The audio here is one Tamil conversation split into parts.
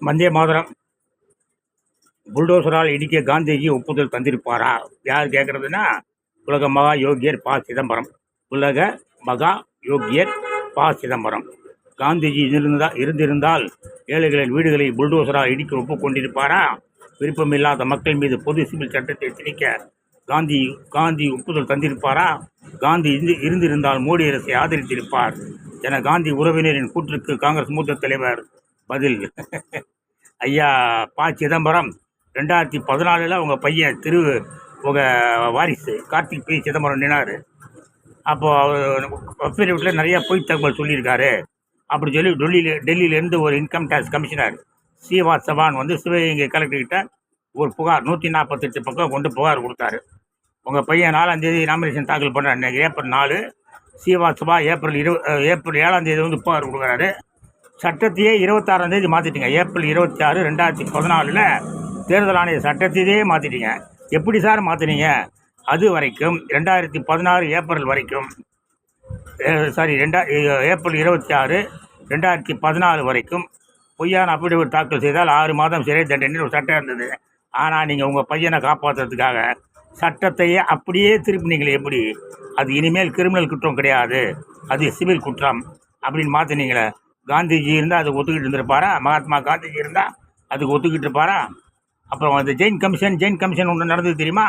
வந்தே மாதரம். புல்டோசரால் இடிக்க காந்திஜி ஒப்புதல் தந்திருப்பாரா? யார் கேட்குறதுன்னா உலக மகா யோகியர் பா. சிதம்பரம். உலக மகா யோகியர் பா. சிதம்பரம். காந்திஜி இருந்தால் இருந்திருந்தால் ஏழைகளின் வீடுகளை புல்டோசரால் இடிக்க ஒப்புக்கொண்டிருப்பாரா? விருப்பமில்லாத மக்கள் மீது பொது சிவில் சட்டத்தை திணிக்க காந்தி காந்தி ஒப்புதல் தந்திருப்பாரா? காந்தி இருந்து இருந்திருந்தால் மோடி அரசை ஆதரித்திருப்பார் என காந்தி உறவினரின் கூற்றுக்கு காங்கிரஸ் மூத்த தலைவர் பதில். ஐயா ப. சிதம்பரம் ரெண்டாயிரத்தி பதினாலில் உங்கள் பையன் திரு. உங்கள் வாரிசு கார்த்திக் பி. சிதம்பரம் நினார் அப்போது அவர் வெப்சைட் வீட்டில் நிறையா பொய் தகவல் சொல்லியிருக்காரு. அப்படி சொல்லி டெல்லியில் டெல்லியிலேருந்து ஒரு இன்கம் டேக்ஸ் கமிஷனர் ஸ்ரீவாத்சவான் வந்து சிவகங்கை கலெக்டர்கிட்ட ஒரு புகார் நூற்றி நாற்பத்தெட்டு பக்கம் கொண்டு புகார் கொடுத்தாரு. உங்கள் பையன் நாலாந்தேதி நாமினேஷன் தாக்கல் பண்ணுறாரு ஏப்ரல் நாலு ஸ்ரீவாத்சவா ஏப்ரல் இரு ஏப்ரல் ஏழாந்தேதி வந்து புகார் கொடுக்குறாரு. சட்டத்தையே இருபத்தாறாம் தேதி மாற்றிட்டீங்க ஏப்ரல் இருபத்தி ஆறு ரெண்டாயிரத்தி பதினாலில் தேர்தல் ஆணைய சட்டத்தையே மாற்றிட்டீங்க எப்படி சார் மாற்றினீங்க அது வரைக்கும் ரெண்டாயிரத்தி பதினாறு ஏப்ரல் வரைக்கும் சாரி ரெண்டா ஏப்ரல் இருபத்தி ஆறு ரெண்டாயிரத்தி பதினாலு வரைக்கும் பொய்யான அபிடவிட் தாக்கல் செய்தால் ஆறு மாதம் சிறை தண்டனை ஒரு சட்டம் இருந்தது. ஆனால் நீங்கள் உங்கள் பையனை காப்பாற்றுறதுக்காக சட்டத்தையே அப்படியே திருப்பினீங்களே எப்படி? அது இனிமேல் கிரிமினல் குற்றம் கிடையாது. அது சிவில் குற்றம் அப்படின்னு மாற்றினீங்களே காந்திஜி இருந்தால் அதுக்கு ஒத்துக்கிட்டு இருந்திருப்பாரா? மகாத்மா காந்திஜி இருந்தால் அதுக்கு ஒத்துக்கிட்டு இருப்பாரா? அப்புறம் அந்த ஜெயின் கமிஷன் ஜெயின் கமிஷன் ஒன்று நடந்தது தெரியுமா?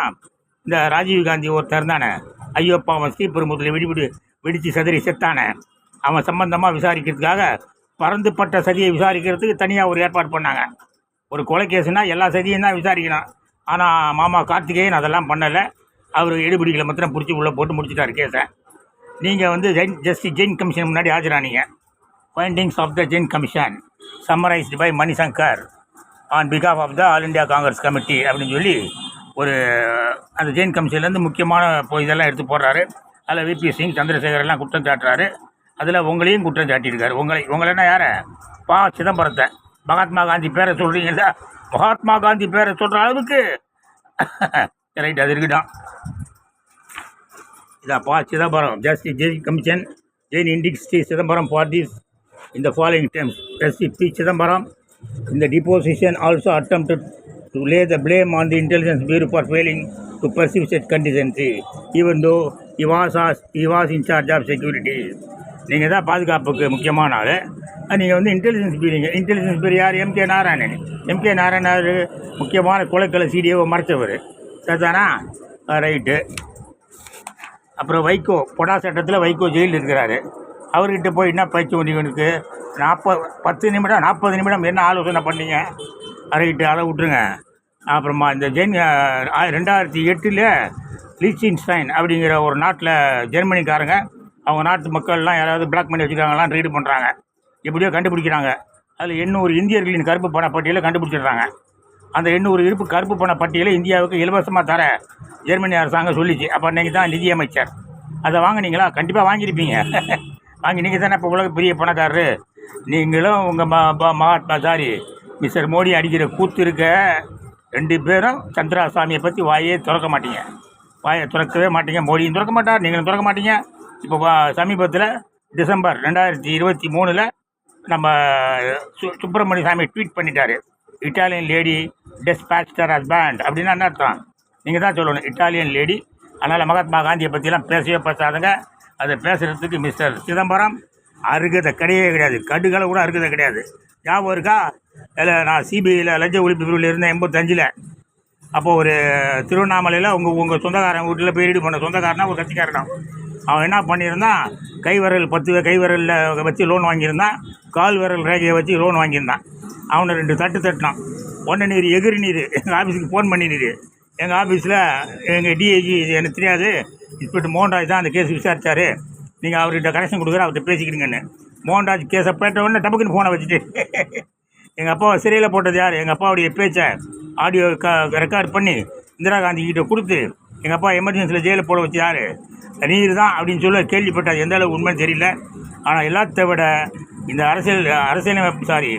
இந்த ராஜீவ் காந்தி ஒருத்தர் தானே ஐயோப்பா அவன் ஸ்ரீபெரும்புத்தில் வெடிபிடி வெடித்து சதுரி செத்தானே. அவன் சம்பந்தமாக விசாரிக்கிறதுக்காக பறந்துப்பட்ட சதியை விசாரிக்கிறதுக்கு தனியாக ஒரு ஏற்பாடு பண்ணாங்க. ஒரு கொலை கேஸுனா எல்லா சதியும் தான் விசாரிக்கணும். ஆனால் மாமா கார்த்திகேயன் அதெல்லாம் பண்ணலை. அவர் எடுபிடிகளை மாத்திரம் பிடிச்சி உள்ளே போட்டு முடிச்சிட்டாரு கேஸை. நீங்கள் வந்து ஜெயின் ஜஸ்டிஸ் ஜெயின் கமிஷன் முன்னாடி ஆஜரானீங்க. Findings of the Jain commission summarised by Manishankar on because of of the all India Congress committee அப்படின்னு சொல்லி ஒரு அந்த ஜெயின் கமிஷன்லேருந்து முக்கியமான இதெல்லாம் எடுத்து போடுறாரு. அதில் விபி சிங் சந்திரசேகர் எல்லாம் குற்றம் சாட்டுறாரு. அதில் உங்களையும் குற்றம் சாட்டியிருக்காரு. உங்களை உங்களன்னா யாரை? பா சிதம்பரத்தை. மகாத்மா காந்தி பேரை சொல்கிறீங்களா மகாத்மா காந்தி பேரை சொல்கிற அளவுக்கு. ரைட் அது இருக்குதான். இதாப்பா Chidambaram. Justice Jain commission Jain indict Shri Chidambaram parties in the following terms. S.C.P. Chidambaram, in the deposition, also attempted to lay the blame on the Intelligence Bureau for failing to pursue such contingency, even though he was, as- he was in charge of security. நீங்கள் தான் பாதுகாப்புக்கு முக்கியமான ஆள் நீங்கள் வந்து இன்டெலிஜென்ஸ் பீரிங்க இன்டெலிஜென்ஸ் பீரி யார் எம்கே நாராயணன் எம்கே நாராயணர் முக்கியமான கொலைக்கலை சீடியை மறைச்சவர் சரிதானா ரைட்டு அப்புறம் வைகோ பொடா சட்டத்தில் வைகோ ஜெயிலில் இருக்கிறாரு அவர்கிட்ட போய் என்ன பயிற்சி பண்ணிக்கணுக்கு நாற்பது பத்து நிமிடம் நாற்பது நிமிடம் என்ன ஆலோசனை பண்ணீங்க? அவர்கிட்ட அதை விட்ருங்க அப்புறமா இந்த ஜென் ரெண்டாயிரத்தி எட்டில் லீச்சின்ஸ்டைன் அப்படிங்கிற ஒரு நாட்டில் ஜெர்மனிக்காரங்க அவங்க நாட்டு மக்கள்லாம் யாராவது பிளாக் பண்ணி வச்சுருக்காங்களாம் ரீடு பண்ணுறாங்க எப்படியோ கண்டுபிடிக்கிறாங்க. அதில் எண்ணூறு இந்தியர்களின் கருப்பு பண பட்டியலை கண்டுபிடிச்சிடுறாங்க. அந்த எண்ணூறு இருப்பு கருப்பு பண பட்டியலை இந்தியாவுக்கு இலவசமாக தர ஜெர்மனி அரசாங்கம் சொல்லிச்சு. அப்போ நீங்கள் தான் நிதியமைச்சர். அதை வாங்குனீங்களா? கண்டிப்பாக வாங்கியிருப்பீங்க. வாங்கி நீங்கள் தானே இப்போ உலக பெரிய பணக்காரரு? நீங்களும் உங்கள் மகாத்மா சாரி மிஸ்டர் மோடி அடிக்கிற கூத்து இருக்க ரெண்டு பேரும் சந்திராசாமியை பற்றி வாயே திறக்க மாட்டீங்க. வாயை திறக்கவே மாட்டீங்க. மோடியும் திறக்க மாட்டார் நீங்களும் திறக்க மாட்டீங்க. இப்போ சமீபத்தில் டிசம்பர் ரெண்டாயிரத்தி இருபத்தி மூணில் நம்ம சு சுப்பிரமணிய சாமி ட்வீட் பண்ணிட்டாரு. Italian lady dispatcher husband. அப்படின்னா என்ன அர்த்தம்? நீங்கள் தான் சொல்லணும். இட்டாலியன் லேடி அதனால் மகாத்மா காந்தியை பற்றிலாம் பேசவே பேசாதுங்க. அதை பேசுகிறதுக்கு மிஸ்டர் சிதம்பரம் அருகதை கிடையவே கிடையாது. கடுகளை கூட அருகதை கிடையாது. ஞாபகம் இருக்கா? இல்லை நான் சிபிஐயில் லஞ்ச ஒழிப்பு பிரிவில் இருந்தேன் எண்பத்தஞ்சில். அப்போது ஒரு திருவண்ணாமலையில் உங்கள் உங்கள் சொந்தக்காரன் வீட்டில் போய் ரீடு பண்ண சொந்தக்காரனா ஒரு கட்சிக்காரன்? அவன் என்ன பண்ணியிருந்தான்? கை விரல் பத்து கை விரலில் வச்சு லோன் வாங்கியிருந்தான். கால் விரல் ரேகையை வச்சு லோன் வாங்கியிருந்தான். அவனை ரெண்டு தட்டு தட்டினான். ஒன்று நீர் எகிரி நீர். எங்கள் ஆஃபீஸுக்கு ஃபோன் பண்ணினீர். எங்கள் ஆஃபீஸில் எங்கள் டிஐஜி எனக்கு தெரியாது. இன்ஸ்பெக்டர் மோகன்ராஜ் தான் அந்த கேஸ் விசாரித்தார் நீங்கள் அவர்கிட்ட கனெக்ஷன் கொடுக்குற அவர்கிட்ட பேசிக்கிடுங்கன்னு. மோகன்ராஜ் கேஸை போயிட்ட உடனே டபக்குன்னு ஃபோனை வச்சுட்டு எங்கள் அப்பாவை சிறையில் போட்டது யார்? எங்கள் அப்பாவுடைய பேச்சை ஆடியோ க ரெக்கார்ட் பண்ணி இந்திரா காந்தி கிட்ட கொடுத்து எங்கள் அப்பா எமர்ஜென்சியில் ஜெயிலில் போட வச்சு யார்? நீர் தான் அப்படின்னு சொல்ல கேள்விப்பட்டார் எந்த அளவுக்கு உண்மைன்னு தெரியல. ஆனால் எல்லாத்த விட இந்த அரசியல் அரசியலமைப்பு சாரி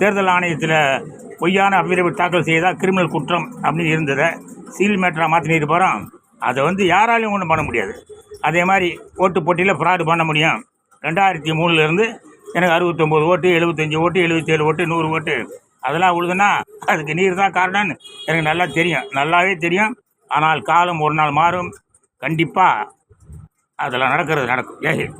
தேர்தல் ஆணையத்தில் பொய்யான அபிரவு தாக்கல் செய்தால் கிரிமினல் குற்றம் அப்படின்னு இருந்ததை சீல் மேட்டராக மாற்றினிட்டு போகிறோம் அதை வந்து யாராலையும் ஒன்றும் பண்ண முடியாது. அதே மாதிரி ஓட்டு போட்டியில் ஃப்ராடு பண்ண முடியும். ரெண்டாயிரத்தி மூணுலேருந்து எனக்கு அறுபத்தொம்போது ஓட்டு எழுபத்தஞ்சி ஓட்டு எழுபத்தேழு ஓட்டு நூறு ஓட்டு. அதெல்லாம் உழுதுன்னா அதுக்கு நீர் தான் காரணம்னு எனக்கு நல்லா தெரியும். நல்லாவே தெரியும். ஆனால் காலம் ஒரு நாள் மாறும். கண்டிப்பாக அதெல்லாம் நடக்கிறது நடக்கும். ஜெய்ஹிந்த்